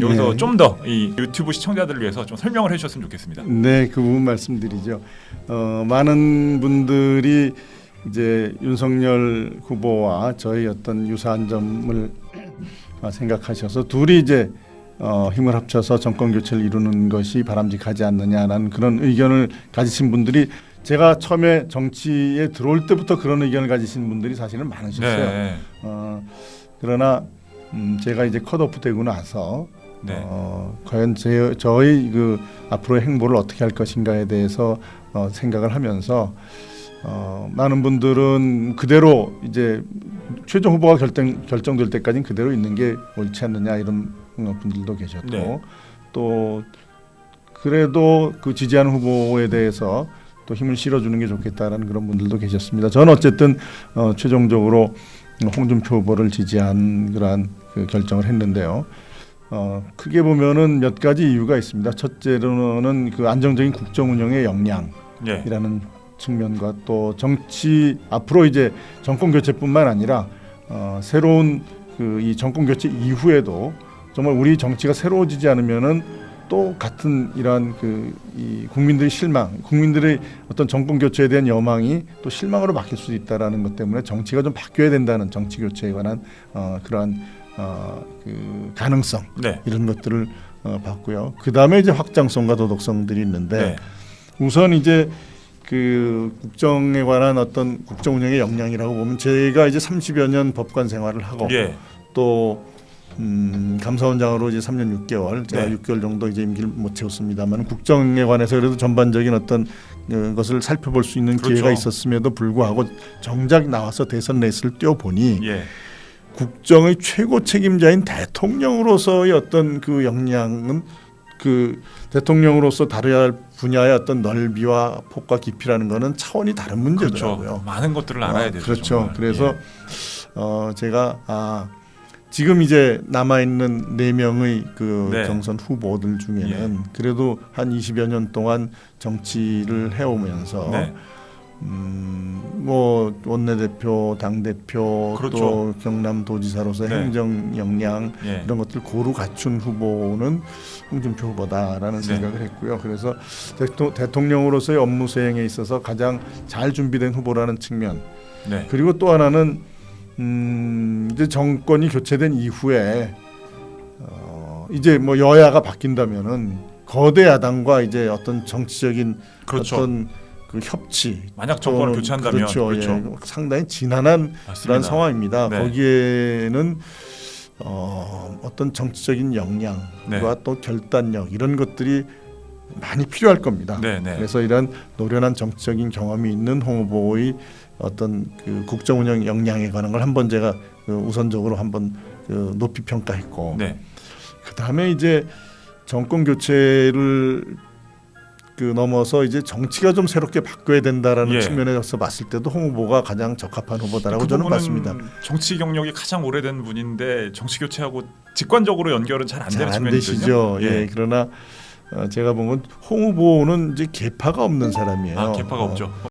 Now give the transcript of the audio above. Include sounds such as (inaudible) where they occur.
여기서 네. 좀더 이 유튜브 시청자들을 위해서 좀 설명을 해주셨으면 좋겠습니다. 네, 그 부분 말씀드리죠. 어, 많은 분들이 이제 윤석열 후보와 저희 어떤 유사한 점을 어, (clears throat) 생각하셔서 둘이 이제 어, 힘을 합쳐서 정권 교체를 이루는 것이 바람직하지 않느냐라는 그런 의견을 가지신 분들이 제가 처음에 정치에 들어올 때부터 그런 의견을 가지신 분들이 사실은 많으셨어요. 네, 어, 그러나 음, 제가 이제 컷오프 되고 나서 네, 어, 과연 제, 저희 그 앞으로의 행보를 어떻게 할 것인가에 대해서 어, 생각을 하면서 어, 많은 분들은 그대로 이제 최종 후보가 결정 결정될 때까지는 그대로 있는 게 옳지 않느냐 이런 어, 분들도 계셨고 네. 또 그래도 그 지지하는 후보에 대해서 또 힘을 실어주는 게 좋겠다라는 그런 분들도 계셨습니다. 저는 어쨌든 어, 최종적으로 홍준표 후보를 지지한 그러한 그 결정을 했는데요. 어, 크게 보면은 몇 가지 이유가 있습니다. 첫째로는 그 안정적인 국정 운영의 역량이라는 네, 측면과 또 정치 앞으로 이제 정권 교체뿐만 아니라 어, 새로운 그 이 정권 교체 이후에도 정말 우리 정치가 새로워지지 않으면은 또 같은 이러한 그 이 국민들의 실망, 국민들의 어떤 정권 교체에 대한 여망이 또 실망으로 바뀔 수 있다라는 것 때문에 정치가 좀 바뀌어야 된다는 정치 교체에 관한 어, 그러한 어, 그 가능성 네, 이런 것들을 어, 봤고요. 그 다음에 이제 확장성과 도덕성들이 있는데 네, 우선 이제 그 국정에 관한 어떤 국정 운영의 역량이라고 보면 제가 이제 30여 년 법관 생활을 하고 예, 또 음, 감사원장으로 이제 3년 6개월 제가 네. 6개월 정도 이제 임기를 못 채웠습니다만 국정에 관해서 그래도 전반적인 어떤 어, 것을 살펴볼 수 있는 그렇죠. 기회가 있었음에도 불구하고 정작 나와서 대선 레이스를 뛰어보니 예, 국정의 최고 책임자인 대통령으로서의 어떤 그 역량은 그 대통령으로서 다뤄야 할 분야의 어떤 넓이와 폭과 깊이라는 거는 차원이 다른 문제더라고요. 그렇죠. 많은 것들을 알아야 어, 되죠. 그렇죠. 정말. 그래서 예. 어 제가 아 지금 이제 남아 있는 네 명의 그 네. 경선 후보들 중에는 그래도 한 20여 년 동안 정치를 해오면서 네, 음 뭐 원내대표, 당 대표 그렇죠. 또 경남도지사로서 네. 행정 역량 예, 이런 것들 고루 갖춘 후보는 홍준표 후보다라는 네. 생각을 했고요. 그래서 대통, 대통령으로서의 업무 수행에 있어서 가장 잘 준비된 후보라는 측면 네, 그리고 또 하나는 음, 이제 정권이 교체된 이후에 어, 이제 뭐 여야가 바뀐다면은 거대 야당과 이제 어떤 정치적인 그렇죠. 어떤 그 협치 만약 정권을 또는 교체한다면 그렇죠. 그렇죠. 예, 상당히 진한한. 그런 상황입니다. 네. 거기에는 어, 어떤 정치적인 역량과 네. 또 결단력 이런 것들이 많이 필요할 겁니다. 네, 네. 그래서 이런 노련한 정치적인 경험이 있는 홍 후보의 어떤 그 국정 운영 역량에 관한 걸 한번 제가 그 우선적으로 한번 그 높이 평가했고 네, 그 다음에 이제 정권 교체를 그 넘어서 이제 정치가 좀 새롭게 바뀌어야 된다라는 예. 측면에서 봤을 때도 홍 후보가 가장 적합한 후보다라고 그 저는 봤습니다. 정치 경력이 가장 오래된 분인데 정치 교체하고 직관적으로 연결은 잘 안 되는 잘안 측면이 되시죠. 있거든요. 예. 그러나 어, 제가 본 건 홍 후보는 이제 개파가 없는 사람이에요. 아, 개파가 어, 없죠.